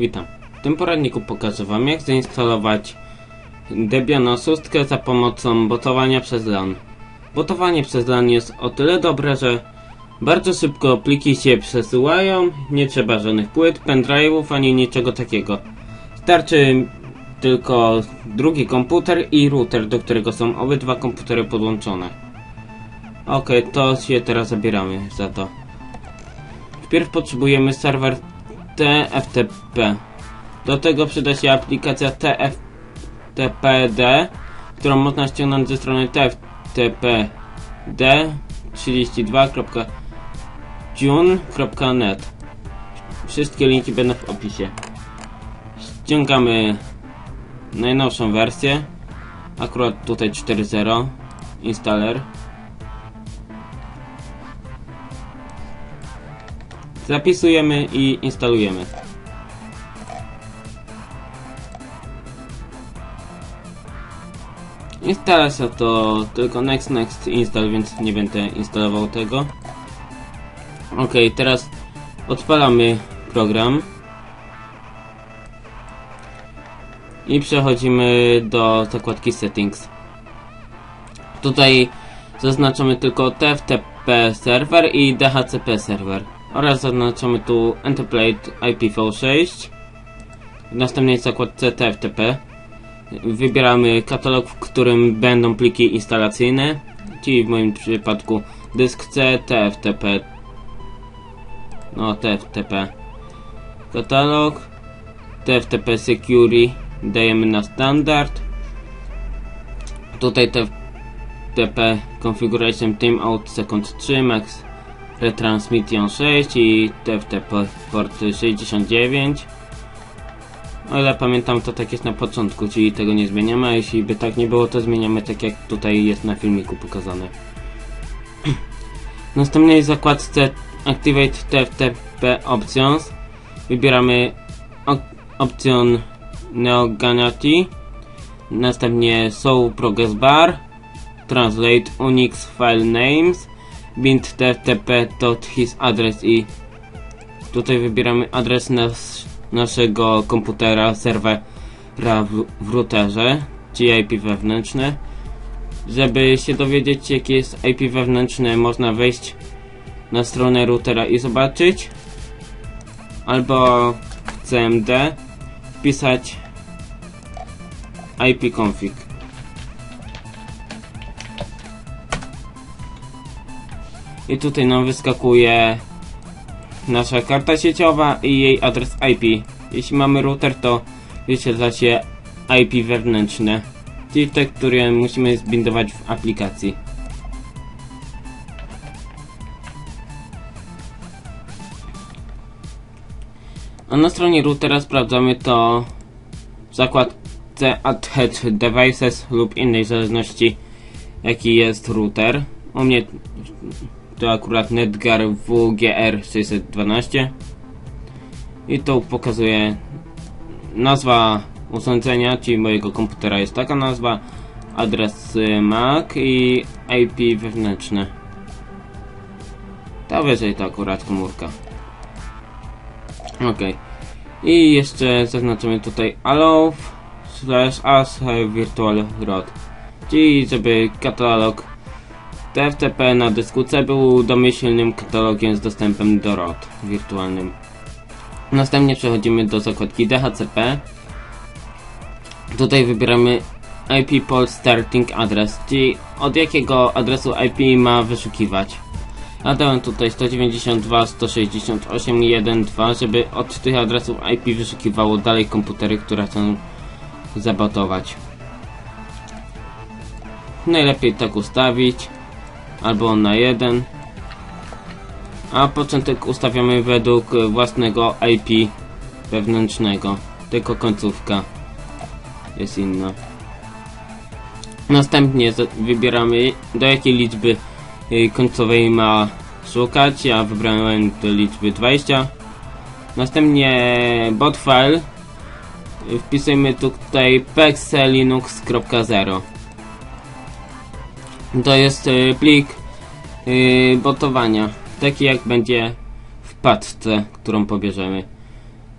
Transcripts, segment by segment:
Witam. W tym poradniku pokażę Wam jak zainstalować Debian oszustkę za pomocą botowania przez LAN. Botowanie przez LAN jest o tyle dobre, że bardzo szybko pliki się przesyłają, nie trzeba żadnych płyt, pendrive'ów ani niczego takiego. Starczy tylko drugi komputer i router, do którego są obydwa komputery podłączone. Ok, to się teraz zabieramy za to. Wpierw potrzebujemy serwer TFTP. Do tego przyda się aplikacja TFTPD, którą można ściągnąć ze strony tftpd32.june.net. Wszystkie linki będą w opisie. Ściągamy najnowszą wersję. Akurat tutaj 4.0 installer. Zapisujemy i instalujemy. Instalacja to tylko next next install, więc nie będę instalował tego. Ok, teraz odpalamy program. I przechodzimy do zakładki settings. Tutaj zaznaczamy tylko TFTP server i DHCP serwer oraz zaznaczamy tu Enterplate IPv6 w następnej zakładce TFTP wybieramy katalog, w którym będą pliki instalacyjne. Czyli w moim przypadku dysk C, TFTP no TFTP katalog. TFTP Security. Dajemy na standard. Tutaj TFTP Configuration Timeout Second 3 Max Retransmission 6 i TFTP port 69 o ile pamiętam to tak jest na początku, czyli tego nie zmieniamy, a jeśli by tak nie było to zmieniamy tak jak tutaj jest na filmiku pokazane. W następnej zakładce Activate TFTP Options wybieramy opcję Neoganati następnie Show Progress Bar Translate Unix File Names bind tftp.his adres i tutaj wybieramy adres nas, naszego komputera, serwera w, w routerze, czyli IP wewnętrzny. Żeby się dowiedzieć jaki jest IP wewnętrzny można wejść na stronę routera i zobaczyć albo CMD wpisać ipconfig i tutaj nam wyskakuje nasza karta sieciowa i jej adres IP. Jeśli mamy router, to wyświetla się IP wewnętrzne, czyli te, które musimy zbindować w aplikacji. A na stronie routera sprawdzamy to w zakładce Attach Devices lub innej zależności jaki jest router. U mnie to akurat Netgar WGR 612 i to pokazuje nazwa urządzenia, czyli mojego komputera jest taka nazwa, adres MAC i IP wewnętrzne. Ta wyżej to akurat komórka. Ok. I jeszcze zaznaczymy tutaj allow slash as virtual rod. Czyli żeby katalog TFTP na dysku C był domyślnym katalogiem z dostępem do ROT wirtualnym. Następnie przechodzimy do zakładki DHCP. Tutaj wybieramy IP Pol Starting Address, czyli od jakiego adresu IP ma wyszukiwać. A dałem tutaj 192.168.1.2, żeby od tych adresów IP wyszukiwało dalej komputery, które chcą zabatować. Najlepiej tak ustawić albo na 1 a początek ustawiamy według własnego IP wewnętrznego. Tylko końcówka jest inna. Następnie wybieramy do jakiej liczby y, końcowej ma szukać. Ja wybrałem do liczby 20 następnie bot file wpisujemy tutaj pexelinux.0 to jest y, plik y, botowania, taki jak będzie w paczce, którą pobierzemy.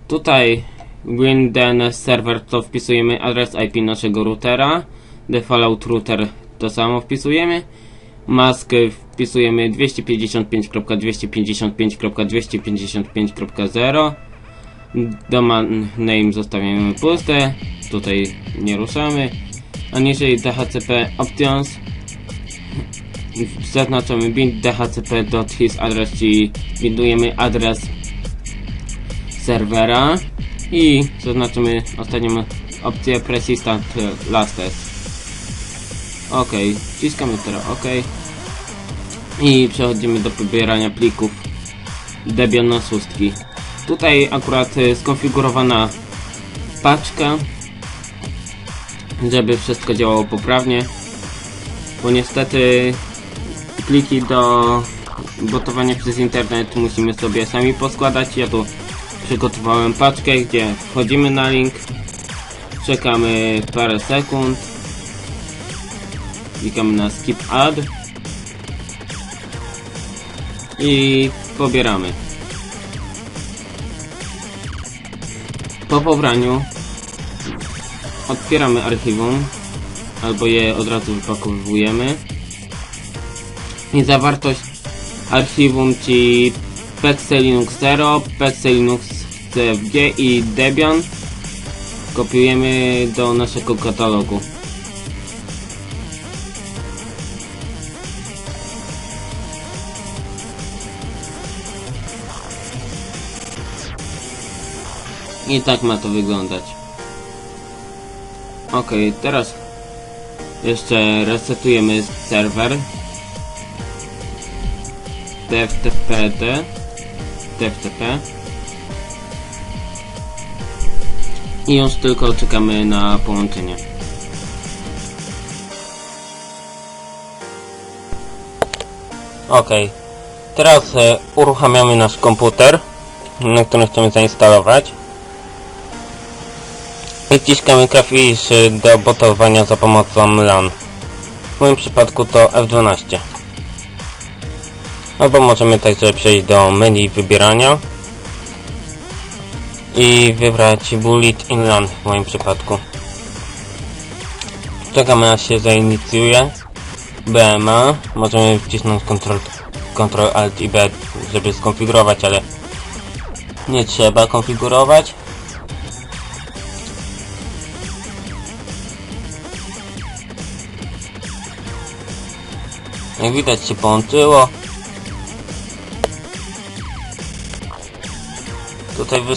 Tutaj WinDNS server to wpisujemy adres IP naszego routera. Default router to samo wpisujemy. Mask wpisujemy 255.255.255.0 Domain name zostawiamy puste. Tutaj nie ruszamy. A niżej DHCP options zaznaczamy bind dhcp.his adres, czyli bindujemy adres serwera i zaznaczymy ostatnią opcję persistent lastes. Ok, wciskamy teraz OK i przechodzimy do pobierania plików Debian na szóstki. Tutaj akurat skonfigurowana paczka, żeby wszystko działało poprawnie, bo niestety pliki do botowania przez internet musimy sobie sami poskładać. Ja tu przygotowałem paczkę, gdzie wchodzimy na link, czekamy parę sekund, klikamy na skip add i pobieramy. Po pobraniu otwieramy archiwum albo je od razu wypakowujemy i zawartość archiwum, czyli PC Linux 0, PC Linux CFG i Debian kopiujemy do naszego katalogu. I tak ma to wyglądać. Ok, teraz jeszcze resetujemy serwer. TFTPD TFTP i już tylko czekamy na połączenie. Ok, teraz e, uruchamiamy nasz komputer, na którym chcemy zainstalować i wciskamy klawisz do botowania za pomocą LAN. W moim przypadku to F12. Albo możemy także przejść do menu wybierania i wybrać Bullet in LAN w moim przypadku. Czekamy aż się zainicjuje. BMA. Możemy wcisnąć Ctrl, Ctrl Alt i B, żeby skonfigurować, ale nie trzeba konfigurować. Jak widać się połączyło. Tutaj wy...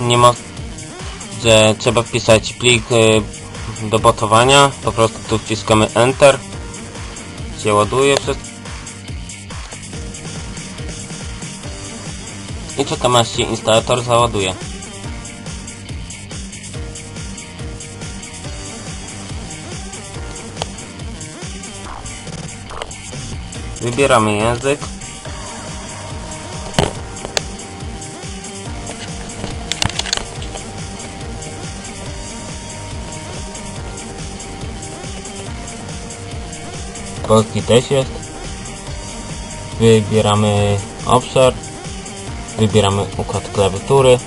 Nie ma... Że trzeba wpisać plik y, do botowania. Po prostu tu wciskamy Enter. Się ładuje wszystko. I czekamy aż się instalator załaduje. Wybieramy język. Polski też jest. Wybieramy obszar. Wybieramy układ klawiatury.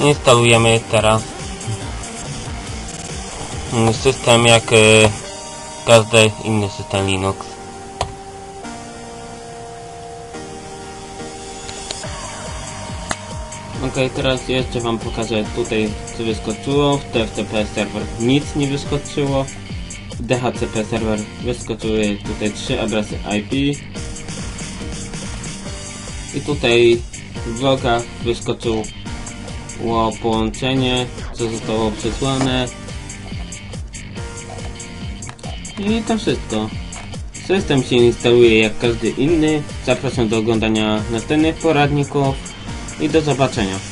Instalujemy teraz system jak y, każdy inny system Linux. Ok, teraz jeszcze wam pokażę tutaj co wyskoczyło. W TFTP serwer nic nie wyskoczyło. DHCP serwer wyskoczyły tutaj trzy adresy IP. I tutaj w logach wyskoczyło połączenie, co zostało przesłane. I to wszystko. System się instaluje jak każdy inny. Zapraszam do oglądania następnych poradników i do zobaczenia.